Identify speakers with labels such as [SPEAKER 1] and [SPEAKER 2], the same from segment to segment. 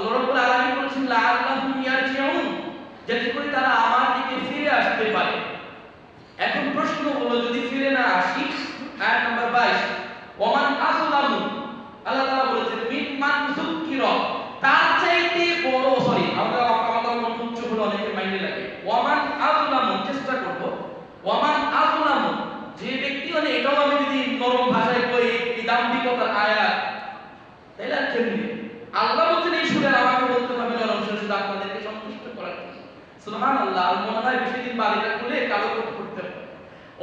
[SPEAKER 1] আল্লাহ রাব্বুল আলামিন বলেছেন লাআল্লাহুম ইয়ারজিউন। যাতে করে তারা আমার দিকে ফিরে আসতে পারে। এখন প্রশ্ন হলো যদি ফিরে না আসি, আয়াত নাম্বার 22 ওমান আসলামু আল্লাহ তাআলা বলেছেন মিম্মান যুকিরা তার চাইতে বড়, সরি আমরা আমাদের মন উচ্চ হলো অনেকের মাইন্ডে চেষ্টা করব। ওমান আসলামু যে ব্যক্তি মানে এটাও আমি যদি নরম ভাষায় কই এই দাম্ভিকতার আয়াত, তাইলে আর কেমনি? আল্লাহ বলছেন এই সুরের আমাকে বলতে হবে নরম সুরে শুধু আপনাদেরকে সন্তুষ্ট করার জন্য। সুবহানাল্লাহ আর মনে হয় বেশি দিন বাড়িটা খুলে কালো করতে হবে।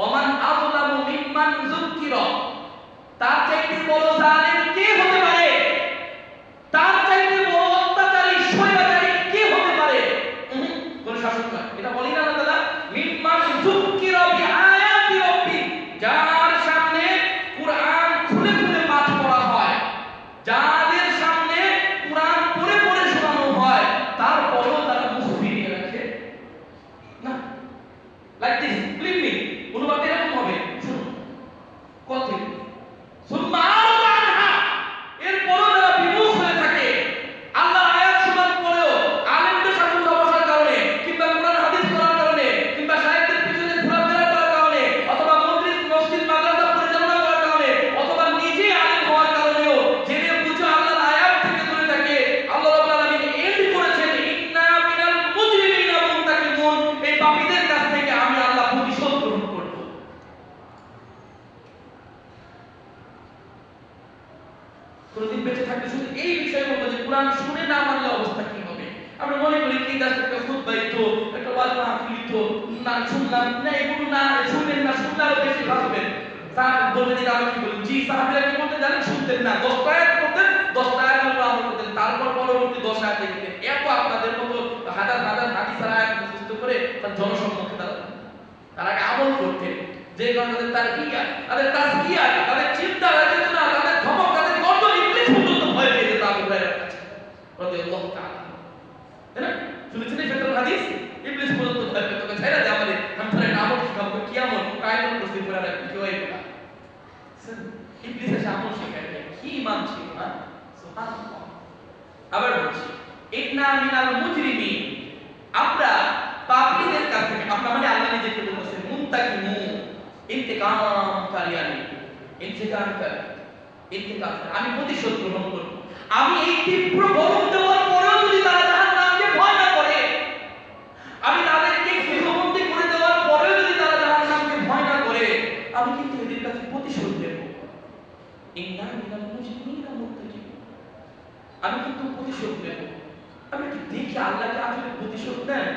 [SPEAKER 1] ওমান আযলামু মিম্মান যুকিরা Quanto কোনদিন বেঁচে থাকলে শুধু এই বিষয় বলব যে কোরআন শুনে না মানলে অবস্থা কি হবে? আমরা মনে করি কি জাস্ট একটা খুতবা তো, একটা ওয়াজ মাহফিল না শুনলাম, না এগুলো না শুনবেন না, শুনলে আরও বেশি ভাববেন আমি কি বলি জি, সাহাবীরা কি করতেন জানেন? শুনতেন না। আয়াত আয়াত উপর আমল করতেন। তারপর পরবর্তী দশ আয়াত লিখতেন এত আপনাদের মতো হাজার হাজার হাদিস আর আয়াত মুখস্থ করে তার জনসম্মুখে তারা আমল করতেন। যে কারণে তাদের তার ইয়া তাদের তাদের চিন্তা না, তাদের গর্দন ইবলিস পর্যন্ত ভয় পেয়ে যেত আবু হুরায়রার কাছে রাদিয়াল্লাহু তাআলা তাই না শুনেছেন এই ফেতরার হাদিস ইবলিস পর্যন্ত ভয় তোকে ছেড়ে দে আমাদের। আমি একটা আমল শিখাবো, কি পুরা কি এটা ইবলিস এসে। কি ইমান ছিল, না? আবার বলছি, ইন্না মিনাল মুজরিমিন। আমরা পাপীদের মানে আল্লাহ ইন্তেকামকারী আমি প্রতিশোধ গ্রহণ করব। আমি এই তীব্র দেওয়ার আমি কিন্তু এদের কাছে প্রতিশোধ দেব আমি কিন্তু প্রতিশোধ নেব। আমি কি দেখি আল্লাহকে আসলে প্রতিশোধ নেয়?